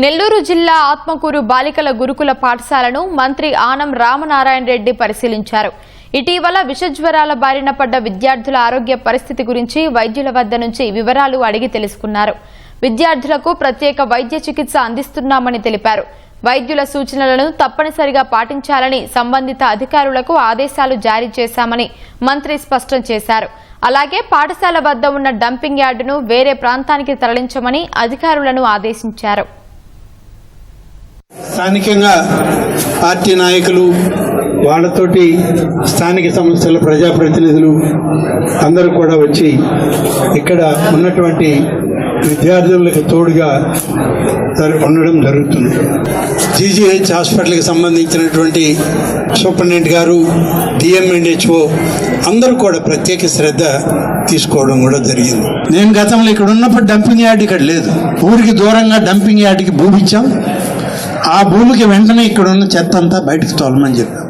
నెల్లూరు జిల్లా ఆత్మకూరు బాలికల గురుకుల పాఠశాలను మంత్రి ఆనం రామనారాయణ రెడ్డి పరిశీలించారు. ఇటీవల విషజ్వరాల బారిన పడ్డ విద్యార్థుల ఆరోగ్య పరిస్థితి గురించి వైద్యుల వద్ద నుంచి వివరాలు అడిగి తెలుసుకున్నారు. విద్యార్థులకు ప్రత్యేక వైద్య చికిత్స అందిస్తున్నామని తెలిపారు. వైద్యుల సూచనలను తప్పనిసరిగా పాటించాలని సంబంధిత అధికారులకు ఆదేశాలు జారీ చేశామని మంత్రి స్పష్టం చేశారు. అలాగే పాఠశాల వద్ద ఉన్న డంపింగ్ యార్డును వేరే ప్రాంతానికి తరలించమని అధికారులను ఆదేశించారు. స్థానికంగా పార్టీ నాయకులు వాళ్ళతోటి స్థానిక సంస్థల ప్రజాప్రతినిధులు అందరూ కూడా వచ్చి ఇక్కడ ఉన్నటువంటి విద్యార్థులకు తోడుగా ఉండడం జరుగుతుంది. జీజీహెచ్ హాస్పిటల్కి సంబంధించినటువంటి సూపరింటెండెంట్ గారు డిఎంఎన్హెచ్ఓ అందరూ కూడా ప్రత్యేక శ్రద్ధ తీసుకోవడం కూడా జరిగింది. నేను గతంలో ఇక్కడ ఉన్నప్పుడు డంపింగ్ యార్డ్ ఇక్కడ లేదు. ఊరికి దూరంగా డంపింగ్ యార్డ్కి భూమిచ్చాం. ఆ భూమికి వెంటనే ఇక్కడ ఉన్న చెత్త అంతా బయటకు తోలమని చెప్పాం